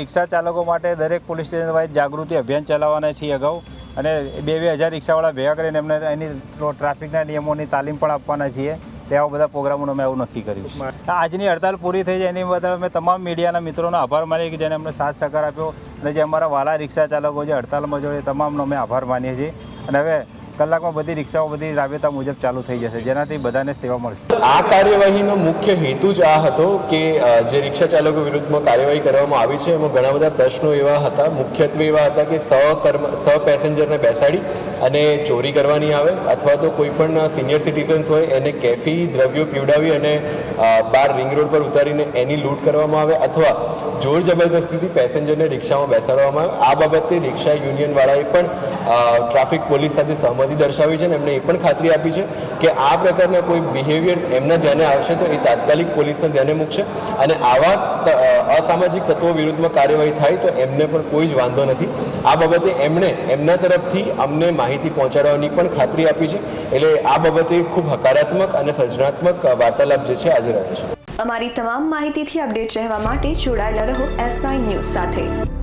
રિક્ષા ચાલકો માટે દરેક પોલીસ સ્ટેશન વાઇઝ જાગૃતિ અભિયાન ચલાવવાના છીએ અગાઉ. અને બે બે હજાર રિક્ષાવાળા ભેગા કરીને એમને એની ટ્રાફિકના નિયમોની તાલીમ પણ આપવાના છીએ. તેવા બધા પ્રોગ્રામોનું અમે આવું નક્કી કર્યું આજની હડતાલ પૂરી થઈ જાય એની બધા અમે તમામ મીડિયાના મિત્રોનો આભાર માનીએ કે જેને અમને સાથ સહકાર આપ્યો. અને જે અમારા વાલા રિક્ષા ચાલકો જે હડતાલમાં જોડે તમામનો અમે આભાર માનીએ છીએ. અને હવે કલાકમાં બધી રિક્ષાઓ, બધી રાબેતા મુજબ ચાલુ થઈ જશે. જેનાથી બધાને સેવા મળશે. આ કાર્યવાહીનો મુખ્ય હેતુ જ આ હતો કે જે રિક્ષા ચાલકો વિરુદ્ધમાં કાર્યવાહી કરવામાં આવી છે, એમાં ઘણા બધા પ્રશ્નો એવા હતા. મુખ્યત્વે એવા હતા કે સહકર્મ સહ પેસેન્જરને બેસાડી અને ચોરી કરવાની આવે, અથવા તો કોઈ પણ સિનિયર સિટીઝન્સ હોય, એને કેફી, દ્રવ્યો પીવડાવી અને બાર રિંગ રોડ પર ઉતારીને એની લૂંટ કરવામાં આવે, અથવા જોર જબરદસ્તીથી પેસેન્જરને રિક્ષામાં બેસાડવામાં આવે. આ બાબતે રિક્ષા યુનિયનવાળાએ પણ ટ્રાફિક પોલીસ સાથે સહમતિ દર્શાવી છે અને એમને એ પણ ખાતરી આપી છે કે આ પ્રકારના કોઈ બિહેવિયર્સ એમના ધ્યાને આવશે તો એ તાત્કાલિક પોલીસના ધ્યાને મૂકશે અને આવા અસામાજિક તત્વો વિરુદ્ધમાં કાર્યવાહી થાય તો એમને પણ કોઈ જ વાંધો નથી. આ બાબતે એમણે એમના તરફથી અમને માહિતી પહોંચાડવાની પણ ખાતરી આપી છે. એટલે આ બાબતે ખૂબ હકારાત્મક અને સર્જનાત્મક વાર્તાલાપ જે છે આજે રહ્યો છે. અમારી તમામ માહિતીથી અપડેટ રહેવા માટે જોડાયેલા રહો એસ નાઇન ન્યૂઝ સાથે.